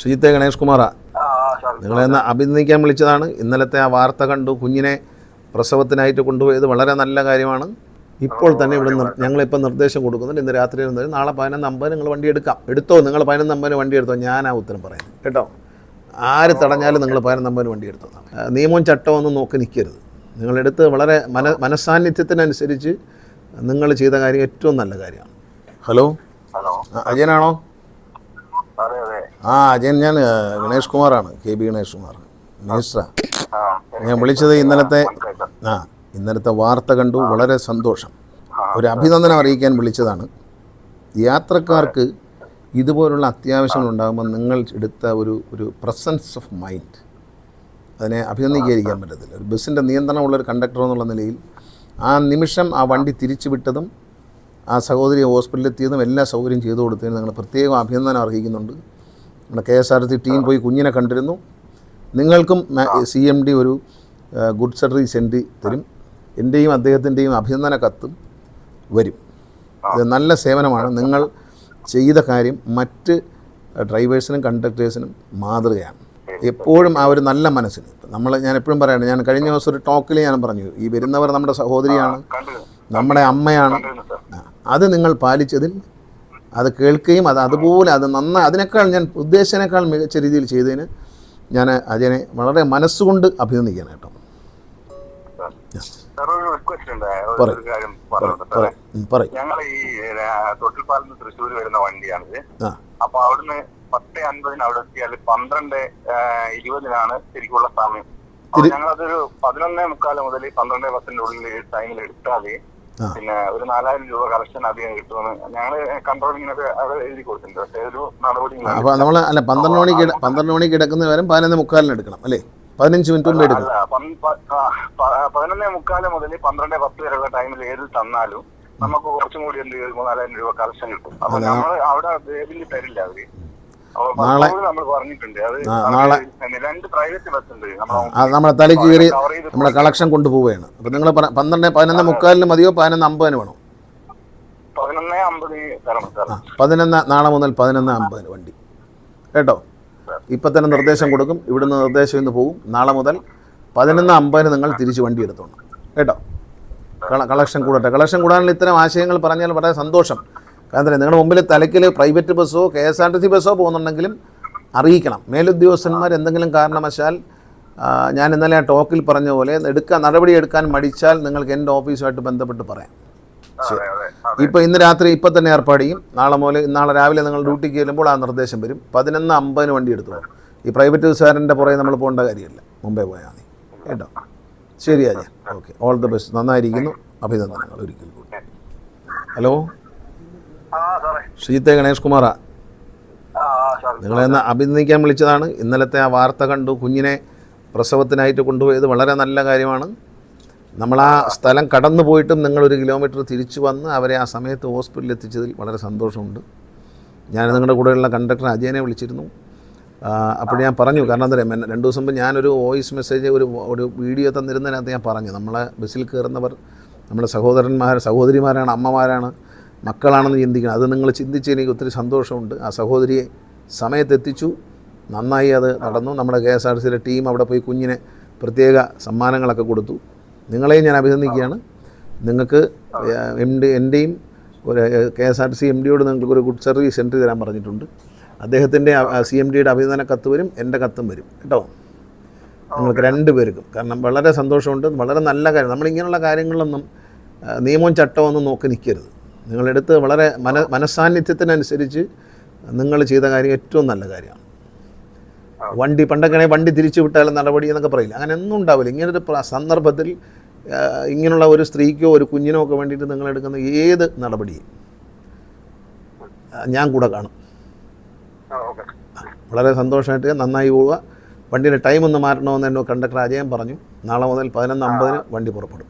ഷീത്തെ ഗണേഷ് കുമാറാ. നിങ്ങളെ ഒന്ന് അഭിനന്ദിക്കാൻ വിളിച്ചതാണ്. ഇന്നലത്തെ ആ വാർത്ത കണ്ടു കുഞ്ഞിനെ പ്രസവത്തിനായിട്ട് കൊണ്ടുപോയത് വളരെ നല്ല കാര്യമാണ്. ഇപ്പോൾ തന്നെ ഇവിടെ ഞങ്ങളിപ്പോൾ നിർദ്ദേശം കൊടുക്കുന്നുണ്ട്. ഇന്ന് രാത്രി ഇരുന്നത് നാളെ പതിനൊന്ന് അമ്പത് നിങ്ങൾ വണ്ടി എടുക്കാം. എടുത്തോ? നിങ്ങൾ പതിനൊന്ന് അമ്പതിന് വണ്ടി എടുത്തോ? ഞാൻ ആ ഉത്തരം പറയുന്നത് കേട്ടോ? ആര് തടഞ്ഞാലും നിങ്ങൾ പതിനൊന്ന് അമ്പതിന് വണ്ടി എടുത്തോ നിയമവും ചട്ടവും ഒന്നും നോക്കി നിൽക്കരുത്. നിങ്ങളെടുത്ത് വളരെ മന മനസാന്നിധ്യത്തിനനുസരിച്ച് നിങ്ങൾ ചെയ്ത കാര്യം ഏറ്റവും നല്ല കാര്യമാണ്. ഹലോ? അജയനാണോ ആ അജയൻ ഞാൻ ഗണേഷ് കുമാറാണ് കെ ബി ഗണേഷ് കുമാർ മിനിസ്റ്ററാ. ഞാൻ വിളിച്ചത് ഇന്നലത്തെ ആ ഇന്നലത്തെ വാർത്ത കണ്ടു വളരെ സന്തോഷം. ഒരു അഭിനന്ദനം അറിയിക്കാൻ വിളിച്ചതാണ്. യാത്രക്കാർക്ക് ഇതുപോലുള്ള അത്യാവശ്യങ്ങൾ ഉണ്ടാകുമ്പോൾ നിങ്ങൾ എടുത്ത ഒരു ഒരു പ്രസൻസ് ഓഫ് മൈൻഡ് അതിനെ അഭിനന്ദിക്കാതിരിക്കാൻ പറ്റത്തില്ല. ഒരു ബസ്സിന്റെ നിയന്ത്രണമുള്ളൊരു കണ്ടക്ടർ എന്നുള്ള നിലയിൽ ആ നിമിഷം ആ വണ്ടി തിരിച്ചു വിട്ടതും ആ സഹോദരി ഹോസ്പിറ്റലിൽ എത്തിയതും എല്ലാ സൗകര്യം ചെയ്തു കൊടുത്തതിന് നിങ്ങൾ പ്രത്യേകം അഭിനന്ദനം അർഹിക്കുന്നുണ്ട്. നമ്മുടെ K S R T team പോയി കുഞ്ഞിനെ കണ്ടിരുന്നു. നിങ്ങൾക്കും സി എം ഡി ഒരു ഗുഡ് സർവീസ് സെൻഡ് തരും. എന്റെയും അദ്ദേഹത്തിന്റെയും അഭിനന്ദന കത്തും വരും. ഇത് നല്ല സേവനമാണ്. നിങ്ങൾ ചെയ്ത കാര്യം മറ്റ് ഡ്രൈവേഴ്സിനും കണ്ടക്ടേഴ്സിനും മാതൃകയാണ്. എപ്പോഴും ആ ഒരു നല്ല മനസ്സിന്. നമ്മൾ ഞാൻ എപ്പോഴും പറയാണ് ഞാൻ കഴിഞ്ഞ ദിവസം ഒരു ടോക്കിൽ ഞാൻ പറഞ്ഞു ഈ വരുന്നവർ നമ്മുടെ സഹോദരിയാണ് നമ്മുടെ അമ്മയാണ്. അത് നിങ്ങൾ പാലിച്ചതിൽ അത് കേൾക്കുകയും അത് അതുപോലെ അത് നന്നായി അതിനേക്കാൾ ഞാൻ ഉദ്ദേശിച്ചതിനേക്കാൾ മികച്ച രീതിയിൽ ചെയ്തതിന് ഞാൻ അതിനെ വളരെ മനസ്സുകൊണ്ട് അഭിനന്ദിക്കുകയാണ് കേട്ടോ. ഞങ്ങൾ ഈ തൊട്ടിൽപ്പാലിൽ നിന്ന് തൃശ്ശൂർ വരുന്ന വണ്ടിയാണിത്. അപ്പൊ അവിടുന്ന് പത്ത് അൻപതിന് അവിടെ എത്തിയാൽ പന്ത്രണ്ട് ഇരുപതിനാണ് ശരിക്കുള്ള സമയം. ഞങ്ങളതൊരു പതിനൊന്നേ മുക്കാൽ മുതൽ പന്ത്രണ്ട് പത്തിന്റെ ഉള്ളിൽ ടൈമിൽ എടുത്താൽ ആ. പിന്നെ ഒരു നാലായിരം രൂപ കളക്ഷൻ അധികം കിട്ടുമെന്ന് ഞങ്ങൾ കൺട്രോളിങ്ങിനൊക്കെ അവിടെ എഴുതി കൊടുത്തിട്ടുണ്ട്. പക്ഷേ ഒരു നടപടി നമ്മൾ അല്ല പന്ത്രണ്ട് മണിക്ക് ഇട- പന്ത്രണ്ട് മണിക്ക് കിടക്കുന്ന വരെ പതിനൊന്ന് മുക്കാലിന് എടുക്കണം അല്ലേ? പതിനഞ്ച് മിനിറ്റ് മുമ്പ് എടുക്കണം. പതിനൊന്ന് മുക്കാൽ മുതൽ പന്ത്രണ്ട് പത്ത് വരെയുള്ള ടൈമിൽ ഏത് തന്നാലും നമുക്ക് കുറച്ചും കൂടി എന്ത് മൂന്നാലായിരം രൂപ കളക്ഷൻ കിട്ടും. അപ്പൊ. നമ്മൾ അവിടെ ബേബിൽ തരില്ല അവർ. അപ്പൊ നാളെ- നാളെ- നമ്മളെ തലയ്ക്ക് കയറി നമ്മളെ കളക്ഷൻ കൊണ്ടുപോവുകയാണ്. അപ്പോൾ നിങ്ങൾ പന്ത്രണ്ട് പതിനൊന്ന് മുക്കാലിന് മതിയോ? പതിനൊന്ന് അമ്പതിന് വേണോ? പതിനൊന്ന് നാളെ മുതൽ പതിനൊന്ന് അമ്പതിന് വണ്ടി. കേട്ടോ? ഇപ്പം തന്നെ നിർദ്ദേശം കൊടുക്കും. ഇവിടുന്ന് നിർദ്ദേശം ഇന്ന് പോകും നാളെ മുതൽ പതിനൊന്ന് അമ്പതിന് നിങ്ങൾ തിരിച്ച് വണ്ടി എടുത്തോണം. കേട്ടോ? കളക്ഷൻ കൂടട്ടെ. കളക്ഷൻ കൂടാനുള്ള ഇത്തരം ആശയങ്ങൾ പറഞ്ഞാൽ വളരെ സന്തോഷം. കാരണം നിങ്ങളുടെ മുമ്പിൽ തലക്കിൽ private ബസ്സോ K S R T C ബസ്സോ പോകുന്നുണ്ടെങ്കിലും അറിയിക്കണം. മേലുദ്യോഗസ്ഥന്മാർ എന്തെങ്കിലും കാരണവശാൽ ഞാൻ ഇന്നലെ ആ ടോക്കിൽ പറഞ്ഞ പോലെ എടുക്കാൻ നടപടി എടുക്കാൻ മടിച്ചാൽ നിങ്ങൾക്ക് എന്റെ ഓഫീസുമായിട്ട് ബന്ധപ്പെട്ട് പറയാം. ഇപ്പോൾ ഇന്ന് രാത്രി ഇപ്പം തന്നെ ഏർപ്പാട് ചെയ്യും. നാളെ മുതൽ നാളെ രാവിലെ നിങ്ങൾ ഡ്യൂട്ടിക്ക് ചെല്ലുമ്പോൾ ആ നിർദ്ദേശം വരും. പതിനൊന്ന് അമ്പതിന് വണ്ടി എടുത്തോളൂ ഈ പ്രൈവറ്റ് ബസ്സുകാരന്റെ പുറകെ നമ്മൾ പോകേണ്ട കാര്യമില്ല. മുമ്പേ പോയാൽ മതി. കേട്ടോ? ശരി Ajay okay. All the best നന്നായിരിക്കുന്നു. അഭിനന്ദനങ്ങൾ. ഒരിക്കൽ കൂടി. ഹലോ? ഷീത്തെ ഗണേഷ് കുമാറാ നിങ്ങളെ ഒന്ന് അഭിനന്ദിക്കാൻ വിളിച്ചതാണ്. ഇന്നലത്തെ ആ വാർത്ത കണ്ടു കുഞ്ഞിനെ പ്രസവത്തിനായിട്ട് കൊണ്ടുപോയത് വളരെ നല്ല കാര്യമാണ്. നമ്മൾ ആ സ്ഥലം കടന്നു പോയിട്ടും നിങ്ങളൊരു കിലോമീറ്റർ തിരിച്ചു വന്ന് അവരെ ആ സമയത്ത് ഹോസ്പിറ്റലിൽ എത്തിച്ചതിൽ വളരെ സന്തോഷമുണ്ട്. ഞാൻ നിങ്ങളുടെ കൂടെയുള്ള കണ്ടക്ടർ അജയനെ വിളിച്ചിരുന്നു. അപ്പോൾ ഞാൻ പറഞ്ഞു കാരണം എന്താ പറയുക രണ്ട് ദിവസം മുമ്പ് ഞാനൊരു വോയിസ് മെസ്സേജ് ഒരു ഒരു വീഡിയോ തന്നിരുന്നതിനകത്ത് ഞാൻ പറഞ്ഞു നമ്മളെ ബസ്സിൽ കയറുന്നവർ നമ്മുടെ സഹോദരന്മാർ സഹോദരിമാരാണ് അമ്മമാരാണ് മക്കളാണെന്ന് ചിന്തിക്കണം. അത് നിങ്ങൾ ചിന്തിച്ച് എനിക്ക് ഒത്തിരി സന്തോഷമുണ്ട്. ആ സഹോദരിയെ സമയത്തെത്തിച്ചു. നന്നായി അത് നടന്നു. നമ്മുടെ കെ എസ് ആർ സിയിലെ ടീം അവിടെ പോയി കുഞ്ഞിനെ പ്രത്യേക സമ്മാനങ്ങളൊക്കെ കൊടുത്തു. നിങ്ങളെയും ഞാൻ അഭിനന്ദിക്കുകയാണ്. നിങ്ങൾക്ക് എം ഡി എന്റെയും ഒരു K S R C M ഡിയോട് നിങ്ങൾക്ക് ഒരു ഗുഡ് സർവീസ് സെന്റർ തരാൻ പറഞ്ഞിട്ടുണ്ട്. അദ്ദേഹത്തിന്റെ സി എം ഡിയുടെ അഭിനന്ദന കത്ത് വരും. എന്റെ കത്തും വരും. കേട്ടോ? നിങ്ങൾക്ക് രണ്ട് പേർക്കും. കാരണം വളരെ സന്തോഷമുണ്ട്. വളരെ നല്ല കാര്യം. നമ്മളിങ്ങനെയുള്ള കാര്യങ്ങളിലൊന്നും നിയമവും ചട്ടമൊന്നും നോക്കി നിൽക്കരുത്. നിങ്ങളെടുത്ത് വളരെ മന മനസാന്നിധ്യത്തിനനുസരിച്ച് നിങ്ങൾ ചെയ്ത കാര്യം ഏറ്റവും നല്ല കാര്യമാണ്. വണ്ടി പണ്ടൊക്കെ വണ്ടി തിരിച്ചു വിട്ടാലും നടപടി എന്നൊക്കെ പറയില്ല. അങ്ങനെ ഒന്നും ഉണ്ടാവില്ല. ഇങ്ങനൊരു സന്ദർഭത്തിൽ ഇങ്ങനെയുള്ള ഒരു സ്ത്രീക്കോ ഒരു കുഞ്ഞിനോ ഒക്കെ വേണ്ടിയിട്ട് നിങ്ങൾ എടുക്കുന്ന ഏത് നടപടിയും ഞാൻ കൂടെ കാണും. വളരെ സന്തോഷമായിട്ട് നന്നായി പോവുക. വണ്ടിയുടെ ടൈം ഒന്ന് മാറ്റണമെന്ന് എന്നോ കണ്ടക്ടർ അജയൻ പറഞ്ഞു. നാളെ മുതൽ പതിനൊന്ന് അമ്പതിന് വണ്ടി പുറപ്പെടും.